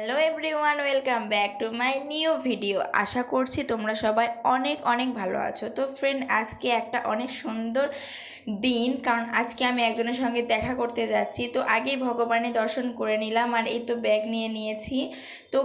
Hello everyone welcome back to my new video আশা করছি তোমরা সবাই অনেক অনেক ভালো আছো। তো ফ্রেন্ড আজকে একটা অনেক সুন্দর দিন, কারণ আজকে আমি একজনের সঙ্গে দেখা করতে যাচ্ছি। তো আগেই ভগবানের দর্শন করে নিলাম আর এই তো ব্যাগ নিয়ে নিয়েছি। তো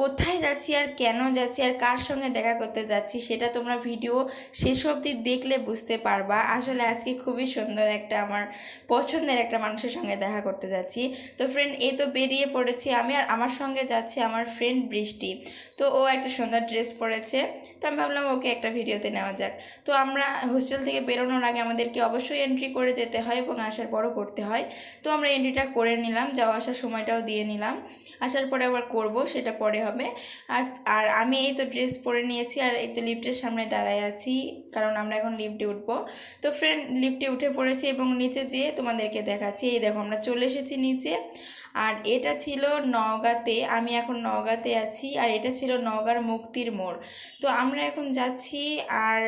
কোথায় যাচ্ছি আর কেন যাচ্ছি আর কার সঙ্গে দেখা করতে যাচ্ছি সেটা তোমরা ভিডিও শেষ অবধি দেখলে বুঝতে পারবা। আসলে আজকে খুবই সুন্দর একটা আমার পছন্দের একটা মানুষের সঙ্গে দেখা করতে যাচ্ছি। তো ফ্রেন্ড এ তো বেরিয়ে পড়েছি আমি আর আমার সঙ্গে যাচ্ছি আমার ফ্রেন্ড বৃষ্টি। তো ও একটা সুন্দর ড্রেস পরেছে। তো আমি ভাবলাম, ওকে একটা ভিডিওতে নেওয়া যাক। তো আমরা হোস্টেল থেকে বেরোনোর আগে আমাদেরকে অবশ্যই এন্ট্রি করে যেতে হয় এবং আসার পরও করতে হয়। তো আমরা এন্ট্রিটা করে নিলাম, যাওয়া আসার সময়টাও দিয়ে নিলাম। আসার পরে আবার করব, সেটা পরে হবে। আর আমি এই তো ড্রেস পরে নিয়েছি আর এই তো লিফটের সামনে দাঁড়ায় আছি, কারণ আমরা এখন লিফটে উঠবো। তো ফ্রেন্ড লিফটে উঠে পড়েছি এবং নিচে যেয়ে তোমাদেরকে দেখাচ্ছি। এই দেখো, আমরা চলে এসেছি নিচে। আর এটা ছিল নওগাঁতে, আমি এখন নওগাঁতে আছি আর এটা ছিল নওগাঁর মুক্তির মোড়। তো আমরা এখন যাচ্ছি আর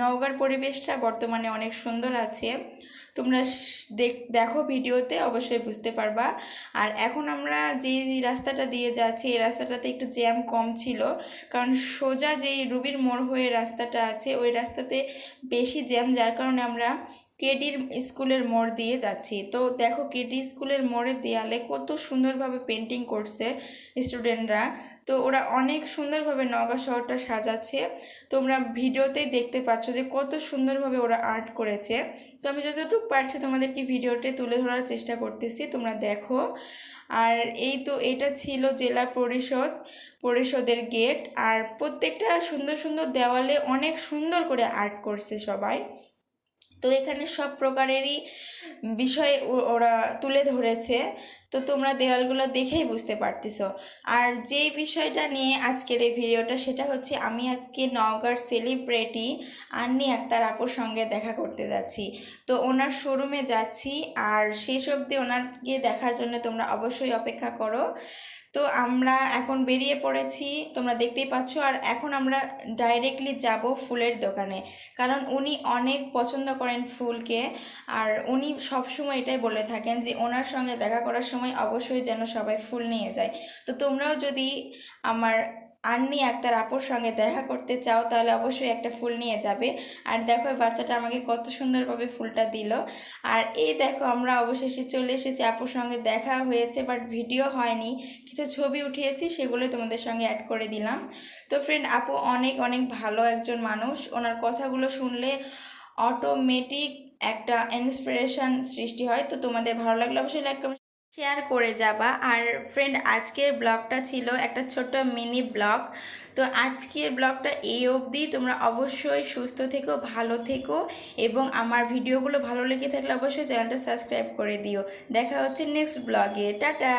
নওগাঁর পরিবেশটা বর্তমানে অনেক সুন্দর আছে। তোমরা দেখ ভিডিওতে, অবশ্যই বুঝতে পারবা। আর এখন আমরা যে রাস্তাটা দিয়ে যাচ্ছি, এই রাস্তাটাতে একটু জ্যাম কম ছিল। কারণ সোজা যেই রুবির মোড় হয়ে রাস্তাটা আছে, ওই রাস্তাতে বেশি জ্যাম, যার কারণে আমরা কেডির স্কুলের মোড় দিয়ে যাচ্ছি। তো দেখো কেডি স্কুলের মোড়ের দেয়ালে কত সুন্দরভাবে পেন্টিং করছে স্টুডেন্টরা তো ওরা অনেক সুন্দরভাবে নগা শহরটা সাজাচ্ছে। তোমরা ভিডিওতেই দেখতে পাচ্ছ যে কত সুন্দরভাবে ওরা আর্ট করেছে। তো আমি যতটুকু পারছি তোমাদেরকে ভিডিওতে তুলে ধরার চেষ্টা করতেছি, তোমরা দেখো। আর এই তো এটা ছিল জেলা পরিষদ, পরিষদের গেট আর প্রত্যেকটা সুন্দর সুন্দর দেওয়ালে অনেক সুন্দর করে আর্ট করছে সবাই। তো এখানে সব প্রকারেরই বিষয় ওরা তুলে ধরেছে। তো তোমরা দেওয়ালগুলো দেখেই বুঝতে পারতেছো। আর যেই বিষয়টা নিয়ে আজকের এই ভিডিওটা, সেটা হচ্ছে আমি আজকে নওগাঁর সেলিব্রিটি আন্নি আক্তার আপুর সঙ্গে দেখা করতে যাচ্ছি। তো ওনার শোরুমে যাচ্ছি, আর শেষ অবধি ওনাকে দেখার জন্য তোমরা অবশ্যই অপেক্ষা করো। তো আমরা এখন বেরিয়ে পড়েছি, তোমরা দেখতেই পাচ্ছ, আর এখন আমরা ডাইরেক্টলি যাব ফুলের দোকানে। কারণ উনি অনেক পছন্দ করেন ফুলকে, আর উনি সবসময় এটাই বলে থাকেন যে ওনার সঙ্গে দেখা করার সময় অবশ্যই যেন সবাই ফুল নিয়ে যায়। তো তোমরাও যদি আমার আন্নি আক্তার আপুর সঙ্গে দেখা করতে চাও, তাহলে অবশ্যই একটা ফুল নিয়ে যাবে। আর দেখো বাচ্চাটা আমাকে কত সুন্দরভাবে ফুলটা দিল। আর এই দেখো, আমরা অবশেষে চলে এসেছি আপুর সঙ্গে দেখা হয়েছে বাট ভিডিও হয়নি। কিছু ছবি উঠিয়েছি, সেগুলো তোমাদের সঙ্গে অ্যাড করে দিলাম। তো ফ্রেন্ড আপু অনেক অনেক ভালো একজন মানুষ। ওনার কথাগুলো শুনলে অটোমেটিক একটা ইন্সপিরেশান সৃষ্টি হয়। তো তোমাদের ভালো লাগলে অবশ্যই লাইক শেয়ার করে যাবা। আর ফ্রেন্ড আজকের ব্লগটা ছিল একটা ছোট মিনি ব্লগ তো আজকের ব্লগটা এই অবধি। তোমরা অবশ্যই সুস্থ থেকো, ভালো থেকো এবং আমার ভিডিওগুলো ভালো লেগে থাকলে অবশ্যই চ্যানেলটা সাবস্ক্রাইব করে দিও। দেখা হচ্ছে নেক্সট ব্লগে টাটা!